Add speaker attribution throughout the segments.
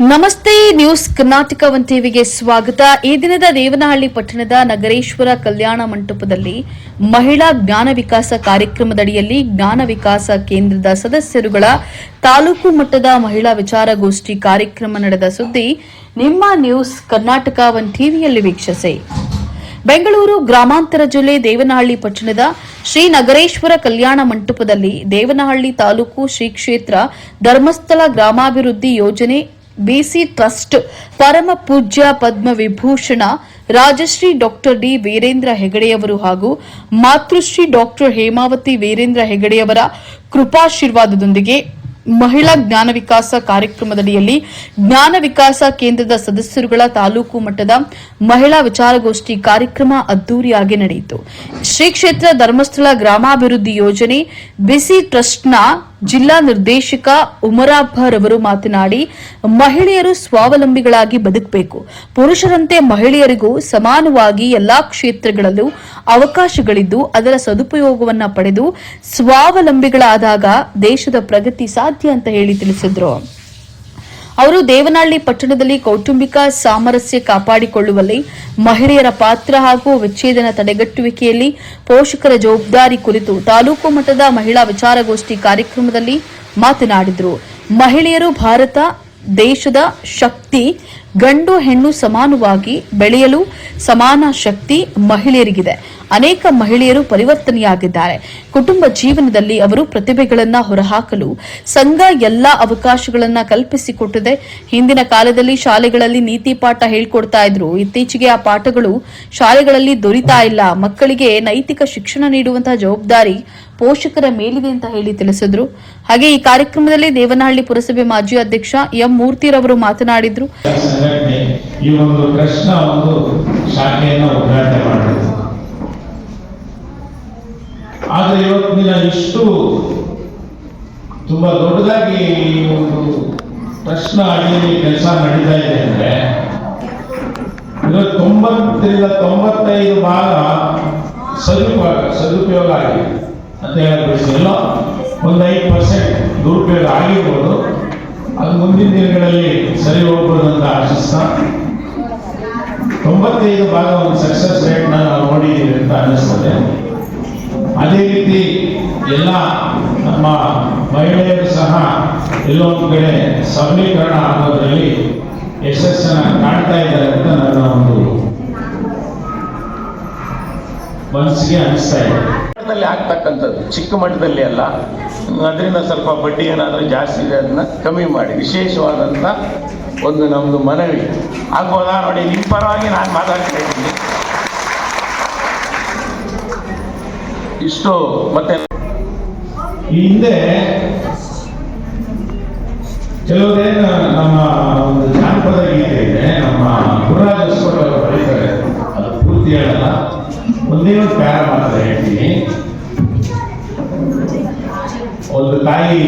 Speaker 1: ನಮಸ್ತೆ news Karnataka one ಟಿವಿಗೆ ಸ್ವಾಗತ. ಈ ದಿನದ ದೇವನಹಳ್ಳಿ ಪಟ್ಟಣದ ನಗರೇಶ್ವರ ಕಲ್ಯಾಣ ಮಂಟಪದಲ್ಲಿ ಮಹಿಳಾ ಜ್ಞಾನ ವಿಕಾಸ ಕಾರ್ಯಕ್ರಮದಡಿಯಲ್ಲಿ ಜ್ಞಾನ ವಿಕಾಸ ಕೇಂದ್ರದ ಸದಸ್ಯರುಗಳ ತಾಲೂಕು ಮಟ್ಟದ ಮಹಿಳಾ ವಿಚಾರಗೋಷ್ಠಿ ಕಾರ್ಯಕ್ರಮ ನಡೆದ ಸುದ್ದಿ ನಿಮ್ಮ ನ್ಯೂಸ್ ಕರ್ನಾಟಕ ಒನ್ ಟಿವಿಯಲ್ಲಿ ವೀಕ್ಷಿಸಿ. ಬೆಂಗಳೂರು ಗ್ರಾಮಾಂತರ ಜಿಲ್ಲೆ ದೇವನಹಳ್ಳಿ ಪಟ್ಟಣದ ಶ್ರೀ ನಗರೇಶ್ವರ ಕಲ್ಯಾಣ ಮಂಟಪದಲ್ಲಿ ದೇವನಹಳ್ಳಿ ತಾಲೂಕು ಶ್ರೀ ಕ್ಷೇತ್ರ ಧರ್ಮಸ್ಥಳ ಗ್ರಾಮಾಭಿವೃದ್ಧಿ ಯೋಜನೆ ಬಿಸಿ ಟ್ರಸ್ಟ್ ಪರಮ ಪೂಜ್ಯ ಪದ್ಮ ವಿಭೂಷಣ, ರಾಜಶ್ರೀ ಡಾಕ್ಟರ್ ಡಿ ವೀರೇಂದ್ರ ಹೆಗಡೆಯವರು ಹಾಗೂ ಮಾತೃಶ್ರೀ ಡಾಕ್ಟರ್ ಹೇಮಾವತಿ ವೀರೇಂದ್ರ ಹೆಗಡೆಯವರ ಕೃಪಾಶೀರ್ವಾದದೊಂದಿಗೆ ಮಹಿಳಾ ಜ್ಞಾನ ವಿಕಾಸ ಕಾರ್ಯಕ್ರಮದಡಿಯಲ್ಲಿ ಜ್ಞಾನ ವಿಕಾಸ ಕೇಂದ್ರದ ಸದಸ್ಯರುಗಳ ತಾಲೂಕು ಮಟ್ಟದ ಮಹಿಳಾ ವಿಚಾರಗೋಷ್ಠಿ ಕಾರ್ಯಕ್ರಮ ಅದ್ದೂರಿಯಾಗಿ ನಡೆಯಿತು. ಶ್ರೀ ಕ್ಷೇತ್ರ ಧರ್ಮಸ್ಥಳ ಗ್ರಾಮಾಭಿವೃದ್ಧಿ ಯೋಜನೆ ಬಿಸಿ ಟ್ರಸ್ಟ್ನ ಜಿಲ್ಲಾ ನಿರ್ದೇಶಕ ಉಮರಾಬ್ಬರ್ ಅವರು ಮಾತನಾಡಿ, ಮಹಿಳೆಯರು ಸ್ವಾವಲಂಬಿಗಳಾಗಿ ಬದುಕಬೇಕು. ಪುರುಷರಂತೆ ಮಹಿಳೆಯರಿಗೂ ಸಮಾನವಾಗಿ ಎಲ್ಲಾ ಕ್ಷೇತ್ರಗಳಲ್ಲೂ ಅವಕಾಶಗಳಿದ್ದು, ಅದರ ಸದುಪಯೋಗವನ್ನ ಪಡೆದು ಸ್ವಾವಲಂಬಿಗಳಾದಾಗ ದೇಶದ ಪ್ರಗತಿ ಸಾಧ್ಯ ಅಂತ ಹೇಳಿ ತಿಳಿಸಿದ್ರು. ಅವರು ದೇವನಹಳ್ಳಿ ಪಟ್ಟಣದಲ್ಲಿ ಕೌಟುಂಬಿಕ ಸಾಮರಸ್ಯ ಕಾಪಾಡಿಕೊಳ್ಳುವಲ್ಲಿ ಮಹಿಳೆಯರ ಪಾತ್ರ ಹಾಗೂ ವಿಚ್ಛೇದನ ತಡೆಗಟ್ಟುವಿಕೆಯಲ್ಲಿ ಪೋಷಕರ ಜವಾಬ್ದಾರಿ ಕುರಿತು ತಾಲೂಕು ಮಟ್ಟದ ಮಹಿಳಾ ವಿಚಾರಗೋಷ್ಠಿ ಕಾರ್ಯಕ್ರಮದಲ್ಲಿ ಮಾತನಾಡಿದರು. ಮಹಿಳೆಯರು ಭಾರತ, ದೇಶದ ಶಕ್ತಿ, ಗಂಡು ಹೆಣ್ಣು ಸಮಾನವಾಗಿ ಬೆಳೆಯಲು ಸಮಾನ ಶಕ್ತಿ ಮಹಿಳೆಯರಿಗಿದೆ. ಅನೇಕ ಮಹಿಳೆಯರು ಪರಿವರ್ತನೆಯಾಗಿದ್ದಾರೆ. ಕುಟುಂಬ ಜೀವನದಲ್ಲಿ ಅವರು ಪ್ರತಿಭೆಗಳನ್ನು ಹೊರಹಾಕಲು ಸಂಘ ಎಲ್ಲಾ ಅವಕಾಶಗಳನ್ನು ಕಲ್ಪಿಸಿಕೊಟ್ಟಿದೆ. ಹಿಂದಿನ ಕಾಲದಲ್ಲಿ ಶಾಲೆಗಳಲ್ಲಿ ನೀತಿ ಪಾಠ ಹೇಳ್ಕೊಡ್ತಾ ಇದ್ರು. ಇತ್ತೀಚೆಗೆ ಆ ಪಾಠಗಳು ಶಾಲೆಗಳಲ್ಲಿ ದೊರೀತಾ ಇಲ್ಲ. ಮಕ್ಕಳಿಗೆ ನೈತಿಕ ಶಿಕ್ಷಣ ನೀಡುವಂತಹ ಜವಾಬ್ದಾರಿ ಪೋಷಕರ ಮೇಲಿದೆ ಅಂತ ಹೇಳಿ ತಿಳಿಸಿದ್ರು. ಹಾಗೆ ಈ ಕಾರ್ಯಕ್ರಮದಲ್ಲಿ ದೇವನಹಳ್ಳಿ ಪುರಸಭೆ ಮಾಜಿ ಅಧ್ಯಕ್ಷ ಎಂ ಮೂರ್ತಿರವರು ಮಾತನಾಡಿದ್ರು.
Speaker 2: ಈ ಒಂದು ಪ್ರಶ್ನ ಒಂದು ಶಾಖೆಯನ್ನು ಉದ್ಘಾಟನೆ ಮಾಡಿದ್ರು. ಆದರೆ ಇವತ್ತಿನ ದಿನ ಇಷ್ಟು ತುಂಬಾ ದೊಡ್ಡದಾಗಿ ಒಂದು ಪ್ರಶ್ನ ಅಡಿಯಲ್ಲಿ ಕೆಲಸ ನಡೀತಾ ಇದೆ ಅಂದ್ರೆ, ಇವತ್ತು ತೊಂಬತ್ತರಿಂದ ತೊಂಬತ್ತೈದು ಭಾಗ ಸದುಪಯೋಗ ಸದುಪಯೋಗ ಆಗಿದೆ ಅಂತ ಹೇಳಬೇಕು ಎಲ್ಲೋ ಒಂದು ಐದು ಪರ್ಸೆಂಟ್ ದುರುಪಯೋಗ ಆಗಿರ್ಬೋದು. ಅದು ಮುಂದಿನ ದಿನಗಳಲ್ಲಿ ಸರಿ ಹೋಗ್ಬೋದು ಅಂತ ಆಶಿಸ್ತಾ. ತೊಂಬತ್ತೈದು ಭಾಗ ಒಂದು ಸಕ್ಸಸ್ ರೇಟ್ ನಾವು ನೋಡಿದ್ದೀವಿ ಅಂತ ಅನ್ನಿಸ್ತದೆ. ಅದೇ ರೀತಿ ಎಲ್ಲ ನಮ್ಮ ಮಹಿಳೆಯರು ಸಹ ಎಲ್ಲೋ ಒಂದು ಕಡೆ ಸಬಲೀಕರಣ ಆಗೋದ್ರಲ್ಲಿ ಯಶಸ್ಸನ್ನ ಕಾಣ್ತಾ ಇದ್ದಾರೆ ಅಂತ ನನ್ನ ಒಂದು ಮನಸ್ಸಿಗೆ ಅನಿಸ್ತಾ ಇದೆ.
Speaker 3: ಆಗ್ತಕ್ಕಂಥದ್ದು, ಚಿಕ್ಕ ಮಟ್ಟದಲ್ಲಿ ಅಲ್ಲ. ಅದರಿಂದ ಸ್ವಲ್ಪ ಬಡ್ಡಿ ಏನಾದರೂ ಜಾಸ್ತಿ ಇದೆ, ಅದನ್ನ ಕಮ್ಮಿ ಮಾಡಿ. ವಿಶೇಷವಾದಂಥ ಒಂದು ನಮ್ಮದು ಮನವಿ. ಆಗ್ಬೋದಾ ನೋಡಿ ನಿಮ್ಮ ಪರವಾಗಿ ನಾನು ಮಾತಾಡ್ತಾ ಇದ್ದೀನಿ. ಇಷ್ಟು ಮತ್ತೆ
Speaker 2: ಹಿಂದೆ ಕೆಲವರೇನು ನಮ್ಮ ಒಂದು ಜಾನಪದ ಗೀತೆ ಇದೆ ನಮ್ಮ ಗುರುರಾಜ ಹೊಸಕೋಟೆ ಅವರು ಬರೀತಾರೆ. ಅದು ಪೂರ್ತಿ ಹೇಳಲ್ಲ. ಒಂದೇ ಒಂದು ಪ್ಯಾರ ಮಾತ್ರ ಹೇಳ್ತೀನಿ. ಒಂದು ತಾಯಿ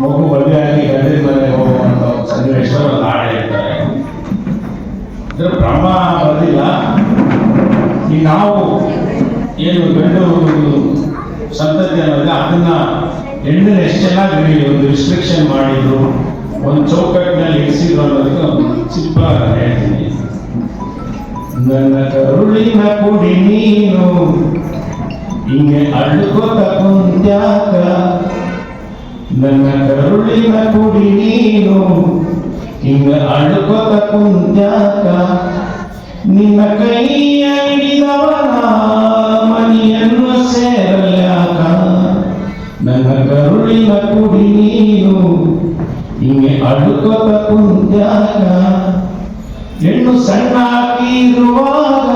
Speaker 2: ಮಗು ಮದುವೆಯಾಗಿ ಗಂಡಿನ ಮನೆಗೆ ಹೋಗುವಂತ ಒಂದು ಸನ್ನಿವೇಶ ಒಂದು ಹಾಡು ಹೇಳ್ತಾರೆ. ಇದರ ಬ್ರಹ್ಮ ಬರೆದಿಲ್ಲ. ಏನು ಗಂಡು ಸಂತತಿ ಅನ್ನೋದು ಅದನ್ನ ಹೆಣ್ಣಿನ ಎಷ್ಟು ಚೆನ್ನಾಗಿ ಒಂದು ರಿಸ್ಟ್ರಿಕ್ಷನ್ ಮಾಡಿದ್ರು, ಒಂದು ಚೌಕಟ್ಟಿನಲ್ಲಿ ಇರಿಸಿದ್ರು ಅನ್ನೋದಕ್ಕೆ ಒಂದು ಚಿಕ್ಕ ಹೇಳ್ತೀನಿ. ನನ್ನ ಕರುಳಿನ ಕುಡಿ ನೀನು, ಹಿಂಗೆ ಅಳ್ಕೋತ ಕುಂತ್ಯಾಕ. ನನ್ನ ಕರುಳಿನ ಕುಡಿ ನೀನು, ಹಿಂಗೆ ಅಳ್ಕೋತ ಕುಂತ್ಯಾಕ. ನಿನ್ನ ಕೈಯ ಹಿಡಿದವನ ಮನೆಯನ್ನು ಸೇರಲ್ಯಾಕ? ನನ್ನ ಕರುಳಿನ ಕುಡಿ ನೀನು, ಹಿಂಗೆ ಅಡುಕೋತ ಕುಂತ್ಯಾಕ ಹೆಣ್ಣು ಸಣ್ಣ ಇರುವಾಗ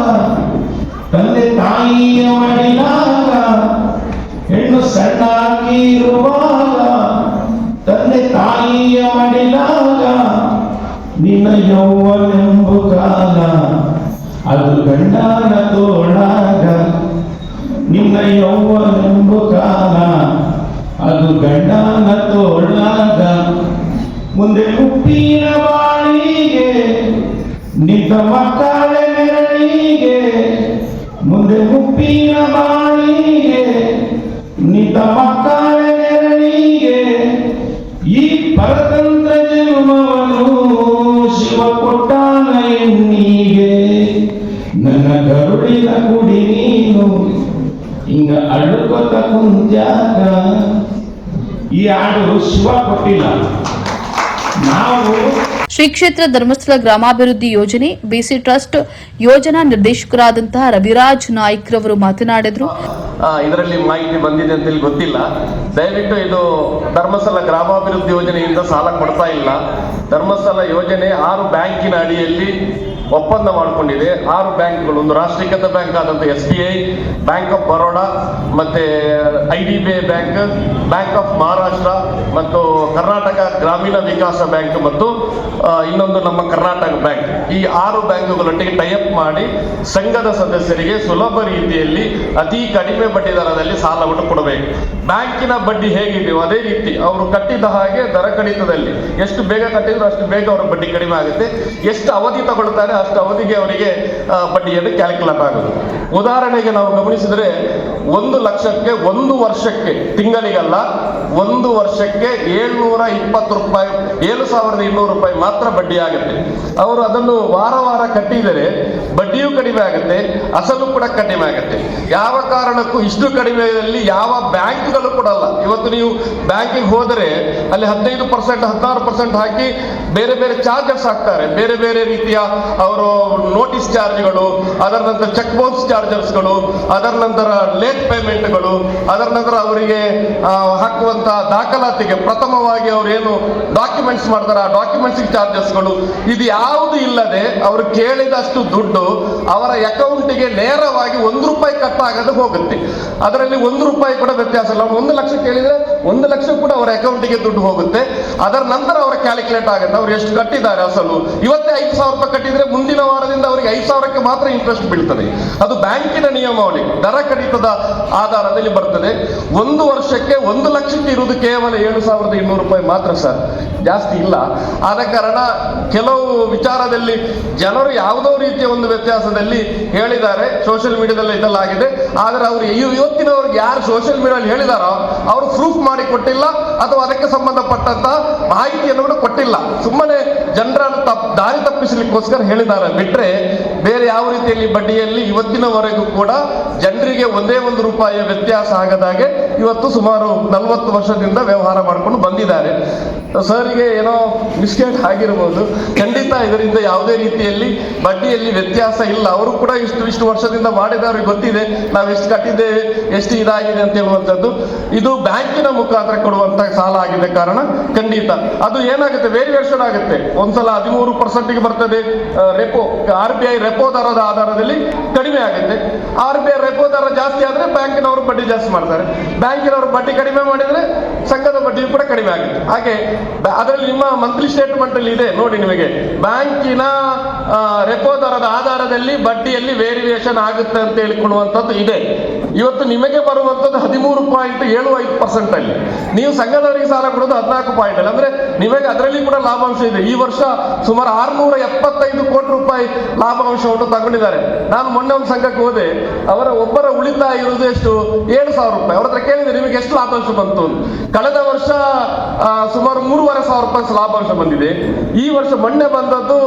Speaker 2: ತಂದೆ ತಾಯಿಯ ಮಡಿಲಾಗ. ಹೆಣ್ಣು ಸಣ್ಣ ಇರುವಾಗ ತಂದೆ ತಾಯಿಯ ಮಡಿಲಾಗ. ನಿನ್ನ ಅದು ಗಂಡನ ತೋಳಾಗ, ನಿನ್ನ ಯೌವನೆಂಬ ಕಾಲ. ಅದು ಗಂಡನ ತೋಳಾಗ, ಮುಂದೆ ಹುಟ್ಟಿನ ಬಾಳಿಗೆ ನಿಂತ ಮಕ್ಕಳ ನೆರಳಿಗೆ, ಮುಂದೆ ಹುಟ್ಟಿನ ಬಾಳಿಗೆ ನಿಂತ ಮಕ್ಕಳ ಹಾಡು ಶಿವ ಕೊಟ್ಟಿಲ್ಲ. ನಾವು
Speaker 1: ಶ್ರೀ ಕ್ಷೇತ್ರ ಧರ್ಮಸ್ಥಳ ಗ್ರಾಮಾಭಿವೃದ್ಧಿ ಯೋಜನೆ ಬಿಸಿ ಟ್ರಸ್ಟ್ ಯೋಜನಾ ನಿರ್ದೇಶಕರಾದಂತಹ ರವಿರಾಜ್ ನಾಯ್ಕ್ ರವರು ಮಾತನಾಡಿದ್ರು.
Speaker 3: ಇದರಲ್ಲಿ ಮಾಹಿತಿ ಬಂದಿದೆ ಅಂತ ಗೊತ್ತಿಲ್ಲ. ದಯವಿಟ್ಟು ಇದು ಧರ್ಮಸ್ಥಳ ಗ್ರಾಮಾಭಿವೃದ್ಧಿ ಯೋಜನೆಯಿಂದ ಸಾಲ ಕೊಡ್ತಾ ಇಲ್ಲ. ಧರ್ಮಸ್ಥಳ ಯೋಜನೆ ಆರು ಬ್ಯಾಂಕಿನ ಅಡಿಯಲ್ಲಿ ಒಪ್ಪಂದ ಮಾಡಿಕೊಂಡಿದೆ. ಆರು ಬ್ಯಾಂಕ್ಗಳು, ಒಂದು ರಾಷ್ಟ್ರೀಕೃತ ಬ್ಯಾಂಕ್ ಆದಂಥ S B I, bank of Baroda, ಮತ್ತೆ I D B I bank bank of Maharashtra, ಮತ್ತು ಕರ್ನಾಟಕ ಗ್ರಾಮೀಣ ವಿಕಾಸ ಬ್ಯಾಂಕ್ ಮತ್ತು ಇನ್ನೊಂದು ನಮ್ಮ ಕರ್ನಾಟಕ ಬ್ಯಾಂಕ್. ಈ ಆರು ಬ್ಯಾಂಕುಗಳೊಟ್ಟಿಗೆ ಟೈಅಪ್ ಮಾಡಿ ಸಂಘದ ಸದಸ್ಯರಿಗೆ ಸುಲಭ ರೀತಿಯಲ್ಲಿ, ಅತಿ ಕಡಿಮೆ ಬಡ್ಡಿ ದರದಲ್ಲಿ ಸಾಲವನ್ನು ಕೊಡಬೇಕು. ಬ್ಯಾಂಕಿನ ಬಡ್ಡಿ ಹೇಗಿದೆಯೋ ಅದೇ ರೀತಿ ಅವರು ಕಟ್ಟಿದ ಹಾಗೆ ದರ ಕಡಿತದಲ್ಲಿ. ಎಷ್ಟು ಬೇಗ ಕಟ್ಟಿದ್ರು ಅಷ್ಟು ಬೇಗ ಅವರ ಬಡ್ಡಿ ಕಡಿಮೆ ಆಗುತ್ತೆ. ಎಷ್ಟು ಅವಧಿ ತಗೊಳ್ತಾರೆ ಅಷ್ಟು ಅವಧಿಗೆ ಅವರಿಗೆ ಬಡ್ಡಿಯನ್ನು ಕ್ಯಾಲ್ಕುಲೇಟ್ ಆಗುತ್ತೆ ಉದಾಹರಣೆಗೆ ನಾವು ಗಮನಿಸಿದರೆ, ಒಂದು ಲಕ್ಷಕ್ಕೆ ಒಂದು ವರ್ಷಕ್ಕೆ, ತಿಂಗಳಿಗಲ್ಲ, ಒಂದು ವರ್ಷಕ್ಕೆ ಏಳ್ನೂರ ಇಪ್ಪತ್ತು ರೂಪಾಯಿ, ಏಳು ಸಾವಿರದ ಇನ್ನೂರು ರೂಪಾಯಿ ಮಾತ್ರ ಬಡ್ಡಿ ಆಗುತ್ತೆ. ಅವರು ಅದನ್ನು ವಾರ ವಾರ ಕಟ್ಟಿದರೆ ಬಡ್ಡಿಯೂ ಕಡಿಮೆ ಆಗುತ್ತೆ, ಅಸಲು ಕೂಡ ಕಡಿಮೆ ಆಗುತ್ತೆ. ಯಾವ ಕಾರಣಕ್ಕೂ ಇಷ್ಟು ಕಡಿಮೆಯಲ್ಲಿ ಯಾವ ಬ್ಯಾಂಕ್ಗಳು ಕೊಡಲ್ಲ ಇವತ್ತು ನೀವು ಬ್ಯಾಂಕಿಗೆ ಹೋದರೆ ಅಲ್ಲಿ ಹದಿನೈದು ಪರ್ಸೆಂಟ್, ಹದಿನಾರು ಪರ್ಸೆಂಟ್ ಹಾಕಿ ಬೇರೆ ಬೇರೆ ಚಾರ್ಜಸ್ ಹಾಕ್ತಾರೆ. ಬೇರೆ ಬೇರೆ ರೀತಿಯ ಅವರು ನೋಟಿಸ್ ಚಾರ್ಜ್ಗಳು, ಅದರ ನಂತರ ಚೆಕ್ ಬೌನ್ಸ್ ಚಾರ್ಜಸ್ಗಳು ಅದರ ನಂತರ ಲೇಟ್ ಪೇಮೆಂಟ್ಗಳು, ಅದರ ನಂತರ ಅವರಿಗೆ ಹಾಕುವಂತ ದಾಖಲಾತಿಗೆ ಪ್ರಥಮವಾಗಿ ಅವರೇನು ಡಾಕ್ಯುಮೆಂಟ್ಸ್ ಮಾಡ್ತಾರೆ, ಆ ಡಾಕ್ಯುಮೆಂಟ್ಸ್ ಚಾರ್ಜಸ್ಗಳು. ಇದು ಯಾವುದು ಇಲ್ಲದೆ ಅವರು ಕೇಳಿದಷ್ಟು ದುಡ್ಡು ಅವರ ಅಕೌಂಟಿಗೆ ನೇರವಾಗಿ ಒಂದು ರೂಪಾಯಿ ಕಟ್ ಆಗೋದು ಹೋಗುತ್ತೆ. ಅದರಲ್ಲಿ ಒಂದು ರೂಪಾಯಿ ಕೂಡ ವ್ಯತ್ಯಾಸ ಇಲ್ಲ. ಒಂದು ಲಕ್ಷ ಕೇಳಿದ್ರೆ ಒಂದು ಲಕ್ಷ ಕೂಡ ಅವರ ಅಕೌಂಟಿಗೆ ದುಡ್ಡು ಹೋಗುತ್ತೆ. ಅದರ ನಂತರ ಅವರ ಕ್ಯಾಲ್ಕುಲೇಟ್ ಆಗುತ್ತೆ. ಅವ್ರು ಎಷ್ಟು ಕಟ್ಟಿದ್ದಾರೆ ಅಸಲು? ಇವತ್ತೇ ಐದು ಸಾವಿರ ರೂಪಾಯಿ ಕಟ್ಟಿದ್ರೆ ಮುಂದಿನ ವಾರದಿಂದ ಅವರಿಗೆ ಐದು ಸಾವಿರಕ್ಕೆ ಮಾತ್ರ ಇಂಟ್ರೆಸ್ಟ್ ಬೀಳ್ತದೆ. ಅದು ಬ್ಯಾಂಕಿನ ನಿಯಮಾವಳಿ. ದರ ಕಡಿತದ ಆಧಾರದಲ್ಲಿ ಬರ್ತದೆ. ಒಂದು ವರ್ಷಕ್ಕೆ ಒಂದು ಲಕ್ಷಕ್ಕೆ ಇರುವುದು ಕೇವಲ ಏಳು ಸಾವಿರದ ಇನ್ನೂರು ರೂಪಾಯಿ ಮಾತ್ರ ಸರ್. ಜಾಸ್ತಿ ಇಲ್ಲ. ಆದ ಕಾರಣ ಕೆಲವು ವಿಚಾರದಲ್ಲಿ ಜನರು ಯಾವುದೋ ರೀತಿಯ ಒಂದು ವ್ಯತ್ಯಾಸದಲ್ಲಿ ಹೇಳಿದ್ದಾರೆ. ಸೋಷಿಯಲ್ ಮೀಡಿಯಾದಲ್ಲಿ ಇದೆಲ್ಲಾಗಿದೆ ಆದರೆ ಅವರು ಇವ್- ಇವತ್ತಿನವ್ರಿಗೆ ಯಾರು ಸೋಷಿಯಲ್ ಮೀಡಿಯಾದಲ್ಲಿ ಹೇಳಿದಾರೋ ಅವರು ಪ್ರೂಫ್ ಮಾಡಿ ಕೊಟ್ಟಿಲ್ಲ ಅಥವಾ ಅದಕ್ಕೆ ಸಂಬಂಧಪಟ್ಟಂತ ಮಾಹಿತಿಯನ್ನು ಕೂಡ ಕೊಟ್ಟಿಲ್ಲ. ಸುಮ್ಮನೆ ಜನರನ್ನು ತಪ್ಪ ದಾರಿ ತಪ್ಪಿಸಲಿಕ್ಕೋಸ್ಕರ ಹೇಳಿದ್ದಾರೆ. ಬಿಟ್ರೆ ಬೇರೆ ಯಾವ ರೀತಿಯಲ್ಲಿ ಬಡ್ಡಿಯಲ್ಲಿ ಇವತ್ತಿನವರೆಗೂ ಕೂಡ ಜನರಿಗೆ ಒಂದೇ ಒಂದು ರೂಪಾಯಿಯ ವ್ಯತ್ಯಾಸ ಆಗದಾಗೆ ಇವತ್ತು ಸುಮಾರು ನಲವತ್ತು ವರ್ಷದಿಂದ ವ್ಯವಹಾರ ಮಾಡಿಕೊಂಡು ಬಂದಿದ್ದಾರೆ. ಸರ್ಗೆ ಏನೋ ಮಿಸ್ಟೇಕ್ ಆಗಿರ್ಬೋದು. ಖಂಡಿತ ಇದರಿಂದ ಯಾವುದೇ ರೀತಿಯಲ್ಲಿ ಬಡ್ಡಿಯಲ್ಲಿ ವ್ಯತ್ಯಾಸ ಇಲ್ಲ. ಅವರು ಕೂಡ ಇಷ್ಟು ಇಷ್ಟು ವರ್ಷದಿಂದ ಮಾಡಿದವ್ರಿಗೆ ಗೊತ್ತಿದೆ. ನಾವು ಎಷ್ಟು ಕಟ್ಟಿದ್ದೇವೆ ಎಷ್ಟು ಇದಾಗಿದೆ ಅಂತ ಹೇಳುವಂಥದ್ದು. ಇದು ಬ್ಯಾಂಕಿನ ಮುಖಾಂತರ ಕೊಡುವಂತ ಸಾಲ ಆಗಿದೆ ಕಾರಣ ಖಂಡಿತ. ಅದು ಏನಾಗುತ್ತೆ? ವೇರಿಯೇಷನ್ ಆಗುತ್ತೆ. ಒಂದ್ಸಲ ಹದಿಮೂರು ಪರ್ಸೆಂಟ್ಗೆ ಬರ್ತದೆ repo R B I repo ದರದ ಆಧಾರದಲ್ಲಿ ಕಡಿಮೆ ಆಗುತ್ತೆ. ಆರ್ ಬಿ ಐ ರೆಪೋ ದರ ಜಾಸ್ತಿ ಆದ್ರೆ ಬ್ಯಾಂಕಿನವರು ಬಡ್ಡಿ ಜಾಸ್ತಿ ಮಾಡ್ತಾರೆ. ಬ್ಯಾಂಕಿನವರು ಬಡ್ಡಿ ಕಡಿಮೆ ಮಾಡಿದ್ರೆ ಸಂಘದ ಬಡ್ಡಿ ಕೂಡ ಕಡಿಮೆ ಆಗುತ್ತೆ. ಹಾಗೆ ಅದರಲ್ಲಿ ನಿಮ್ಮ ಮಂತ್ಲಿ ಸ್ಟೇಟ್ಮೆಂಟ್ ಅಲ್ಲಿ ಇದೆ. ನೋಡಿ ನಿಮಗೆ. ಬ್ಯಾಂಕಿನ ರೆಪೋ ದರದ ಆಧಾರದಲ್ಲಿ ಬಡ್ಡಿಯಲ್ಲಿ ವೇರಿಯೇಷನ್ ಆಗುತ್ತೆ ಅಂತ ಹೇಳಿಕೊಳ್ಳುವಂಥದ್ದು ಇದೆ. ಇವತ್ತು ನಿಮಗೆ ಬರುವಂಥದ್ದು ಹದಿಮೂರು ಪಾಯಿಂಟ್ ಏಳು ಐದು ಪರ್ಸೆಂಟ್ ಅಲ್ಲಿ. ನೀವು ಸಂಘದವರಿಗೆ ಸಾಲ ಕೊಡೋದು ಹದಿನಾಲ್ಕು ಪಾಯಿಂಟ್ ಅಲ್ಲಿ. ಅಂದ್ರೆ ನಿಮಗೆ ಅದರಲ್ಲಿ ಕೂಡ ಲಾಭಾಂಶ ಇದೆ. ಈ ವರ್ಷ ಸುಮಾರು ಆರ್ನೂರ ಎಪ್ಪತ್ತೈದು ಕೋಟಿ ರೂಪಾಯಿ ಲಾಭಾಂಶವನ್ನು ತಗೊಂಡಿದ್ದಾರೆ. ನಾನು ಮೊನ್ನೆ ಒಂದು ಸಂಘಕ್ಕೆ ಹೋದೆ. ಅವರ ಒಬ್ಬರ ಉಳಿತಾಯ ಇರುವುದು ಎಷ್ಟು? ಏಳು ಸಾವಿರ ರೂಪಾಯಿ. ಅವ್ರ ಹತ್ರ ಕೇಳಿದೆ, ನಿಮಗೆ ಎಷ್ಟು ಲಾಭಾಂಶ ಬಂತು. ಕಳೆದ ವರ್ಷ ಸುಮಾರು ಮೂರುವರೆ ಸಾವಿರ ರೂಪಾಯಿ ಲಾಭಾಂಶ ಬಂದಿದೆ. ಈ ವರ್ಷ ಮೊನ್ನೆ ಬಂದದ್ದು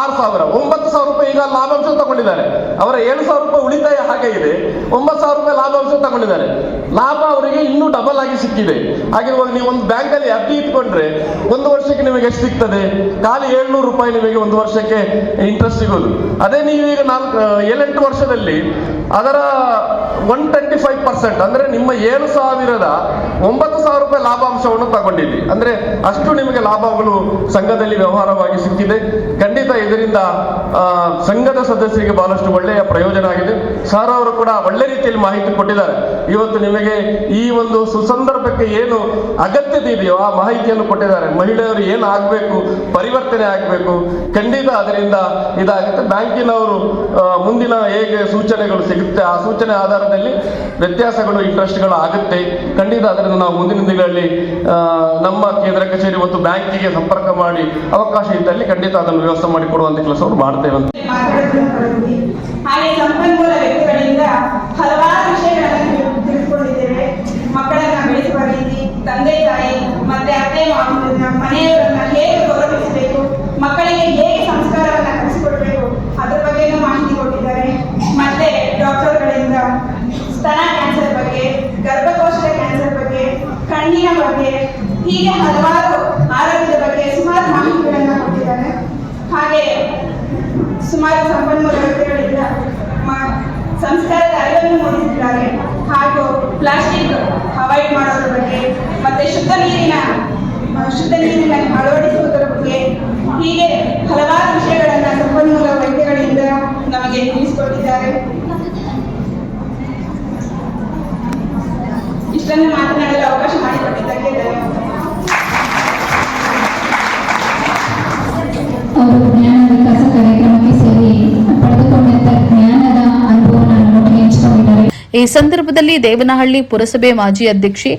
Speaker 3: ಆರು ಸಾವಿರ. ಒಂಬತ್ತು ಸಾವಿರ ರೂಪಾಯಿ ಈಗ ಲಾಭಾಂಶ ತಗೊಂಡಿದ್ದಾರೆ. ಅವರ ಏಳು ಸಾವಿರ ರೂಪಾಯಿ ಉಳಿತಾಯ ಹಾಗೆ ಇದೆ. ಒಂಬತ್ತು ಸಾವಿರ ರೂಪಾಯಿ ಲಾಭಾಂಶ ತಗೊಂಡಿದ್ದಾರೆ. ಲಾಭ ಅವರಿಗೆ ಇನ್ನೂ ಡಬಲ್ ಆಗಿ ಸಿಕ್ಕಿದೆ. ಹಾಗಿರುವಾಗ ನೀವು ಒಂದು ಬ್ಯಾಂಕ್ ಅಲ್ಲಿ ಡಿ ಇಟ್ಕೊಂಡ್ರೆ ಒಂದು ವರ್ಷಕ್ಕೆ ನಿಮಗೆ ಎಷ್ಟು ಸಿಗ್ತದೆ? ಖಾಲಿ ಏಳ್ನೂರು ರೂಪಾಯಿ ನಿಮಗೆ ಒಂದು ವರ್ಷಕ್ಕೆ ಇಂಟ್ರೆಸ್ಟ್ ಸಿಗೋದು. ಅದೇ ನೀವು ಈಗ ನಾಲ್ಕು, ಏಳೆಂಟು ವರ್ಷದಲ್ಲಿ ಅದರ ಒನ್ ಟ್ವೆಂಟಿ ಫೈವ್ ಪರ್ಸೆಂಟ್ ಅಂದ್ರೆ ನಿಮ್ಮ ಏಳು ಸಾವಿರದ ಒಂಬತ್ತು ಸಾವಿರ ರೂಪಾಯಿ ಲಾಭಾಂಶವನ್ನು ತಗೊಂಡಿದ್ದೀವಿ ಅಂದ್ರೆ ಅಷ್ಟು ನಿಮಗೆ ಲಾಭಗಳು ಸಂಘದಲ್ಲಿ ವ್ಯವಹಾರವಾಗಿ ಸಿಕ್ಕಿದೆ. ಖಂಡಿತ ಇದರಿಂದ ಸಂಘದ ಸದಸ್ಯರಿಗೆ ಬಹಳಷ್ಟು ಒಳ್ಳೆಯ ಪ್ರಯೋಜನ ಆಗಿದೆ. ಸರ್ ಅವರು ಕೂಡ ಒಳ್ಳೆ ರೀತಿಯಲ್ಲಿ ಮಾಹಿತಿ ಕೊಟ್ಟಿದ್ದಾರೆ. ಇವತ್ತು ನಿಮಗೆ ಈ ಒಂದು ಸುಸಂದರ್ಭಕ್ಕೆ ಏನು ಅಗತ್ಯತೆ ಇದೆಯೋ ಆ ಮಾಹಿತಿಯನ್ನು ಕೊಟ್ಟಿದ್ದಾರೆ. ಮಹಿಳೆಯರು ಏನು ಆಗಬೇಕು, ಪರಿವರ್ತನೆ ಆಗಬೇಕು, ಖಂಡಿತ ಅದರಿಂದ ಇದಾಗುತ್ತೆ. ಬ್ಯಾಂಕಿನವರು ಮುಂದಿನ ಹೇಗೆ ಸೂಚನೆಗಳು ಸಿಗುತ್ತೆ, ಆ ಸೂಚನೆ ಆಧಾರದಲ್ಲಿ ವ್ಯತ್ಯಾಸಗಳು ಇಂಟ್ರೆಸ್ಟ್ಗಳು ಆಗುತ್ತೆ. ಖಂಡಿತ ಅದರಿಂದ ನಾವು ಮುಂದಿನ ದಿನಗಳಲ್ಲಿ ನಮ್ಮ ಕೇಂದ್ರ ಕಚೇರಿ ಮತ್ತು ಬ್ಯಾಂಕಿಗೆ ಸಂಪರ್ಕ ಮಾಡಿ ಅವಕಾಶ ಇದ್ದಲ್ಲಿ ಖಂಡಿತ ಅದನ್ನು ವ್ಯವಸ್ಥೆ ಮಾಡಿ ಕೊಡುವಂತ ಕೆಲಸವನ್ನು ಮಾಡ್ತೇವೆ ಅಂತ.
Speaker 4: ಹಲವಾರು ವಿಷಯಗಳನ್ನು ತಿಳ್- ತಿಳಿದುಕೊಂಡಿದ್ದೇವೆ ಮಕ್ಕಳನ್ನ ಬೆಳೆಸುವ ರೀತಿ ತಂದೆ ತಾಯಿ ಮತ್ತೆ ಅತ್ತೆ ಮಾವನ ಮನೆಯವರನ್ನ ಹೇಗೆ ಗೌರವಿಸಬೇಕು ಮಕ್ಕಳಿಗೆ ಹೇಗೆ ಸಂಸ್ಕಾರವನ್ನ ಕಲಿಸಿಕೊಡ್ಬೇಕು ಅದ್ರ ಬಗ್ಗೆನೂ ಮಾಹಿತಿ ಕೊಟ್ಟಿದ್ದಾರೆ ಮತ್ತೆ ಡಾಕ್ಟರ್ಗಳಿಂದ ಸ್ತನ ಕ್ಯಾನ್ಸರ್ ಬಗ್ಗೆ ಗರ್ಭಕೋಶದ ಕ್ಯಾನ್ಸರ್ ಬಗ್ಗೆ ಕಣ್ಣಿನ ಬಗ್ಗೆ ಮ- ಸಂಸ್ಕಾರದ ಅರಿವನ್ನು ಮೂಡಿಸಿದ್ದಾರೆ ಹಾಗೂ ಪ್ಲಾಸ್ಟಿಕ್ ಅವಾಯ್ಡ್ ಮಾಡೋದ್ರ ಬಗ್ಗೆ, ಮತ್ತೆ ಶುದ್ಧ ನೀರಿನ ಶುದ್ಧ ನೀರಿನ ಅಳವಡಿಸುವುದರ ಬಗ್ಗೆ ಹೀಗೆ ಹಲವಾರು ವಿಷಯಗಳನ್ನು ಸಂಪನ್ಮೂಲ ವ್ಯಕ್ತಿಗಳಿಂದ ನಮಗೆ ತಿಳಿಸಿಕೊಟ್ಟಿದ್ದಾರೆ. ಇಷ್ಟನ್ನು ಮಾತನಾಡಲು ಅವಕಾಶ ಮಾಡಿಕೊಟ್ಟಿದ್ದಕ್ಕೆ ಧನ್ಯವಾದ.
Speaker 1: ಈ ಸಂದರ್ಭದಲ್ಲಿ ದೇವನಹಳ್ಳಿ ಪುರಸಭೆ ಮಾಜಿ ಅಧ್ಯಕ್ಷೆ,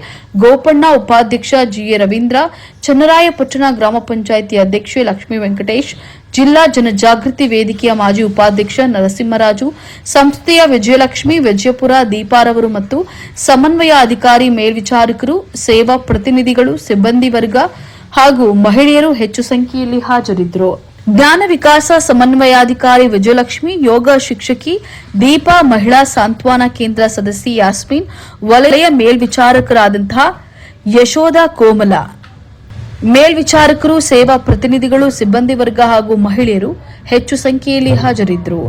Speaker 1: ಗೋಪಣ್ಣ ಉಪಾಧ್ಯಕ್ಷ ಜಿಎ ರವೀಂದ್ರ, ಚನ್ನರಾಯಪಟ್ಟಣ ಗ್ರಾಮ ಪಂಚಾಯಿತಿ ಅಧ್ಯಕ್ಷೆ ಲಕ್ಷ್ಮೀ ವೆಂಕಟೇಶ್, ಜಿಲ್ಲಾ ಜನಜಾಗೃತಿ ವೇದಿಕೆಯ ಮಾಜಿ ಉಪಾಧ್ಯಕ್ಷ ನರಸಿಂಹರಾಜು, ಸಂಸ್ಥೆಯ ವಿಜಯಲಕ್ಷ್ಮಿ, ವಿಜಯಪುರ ದೀಪಾರವರು ಮತ್ತು ಸಮನ್ವಯ ಅಧಿಕಾರಿ ಮೇಲ್ವಿಚಾರಕರು, ಸೇವಾ ಪ್ರತಿನಿಧಿಗಳು, ಸಿಬ್ಬಂದಿ ವರ್ಗ ಹಾಗೂ ಮಹಿಳೆಯರು ಹೆಚ್ಚು ಸಂಖ್ಯೆಯಲ್ಲಿ ಹಾಜರಿದ್ದರು. ಜ್ಞಾನ ವಿಕಾಸ ಸಮನ್ವಯಾಧಿಕಾರಿ ವಿಜಯಲಕ್ಷ್ಮಿ, ಯೋಗ ಶಿಕ್ಷಕಿ, ದೀಪಾ ಮಹಿಳಾ ಸಾಂತ್ವನ ಕೇಂದ್ರ ಸದಸ್ಯೆ ಯಾಸ್ಮಿನ್, ವಲಯ ಮೇಲ್ವಿಚಾರಕರಾದಂತಹ ಯಶೋಧ ಕೋಮಲ. ಮೇಲ್ವಿಚಾರಕರು, ಸೇವಾ ಪ್ರತಿನಿಧಿಗಳು, ಸಿಬ್ಬಂದಿ ವರ್ಗ ಹಾಗೂ ಮಹಿಳೆಯರು ಹೆಚ್ಚು ಸಂಖ್ಯೆಯಲ್ಲಿ ಹಾಜರಿದ್ದರು.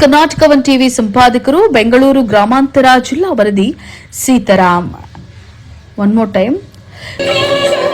Speaker 1: ಕರ್ನಾಟಕ ಒನ್ ಟಿವಿ ಸಂಪಾದಕರು ಬೆಂಗಳೂರು ಗ್ರಾಮಾಂತರ ಜಿಲ್ಲಾ ವರದಿ ಸೀತಾರಾಮ್. ಒನ್ ಮೋರ್ ಟೈಮ್ ಿ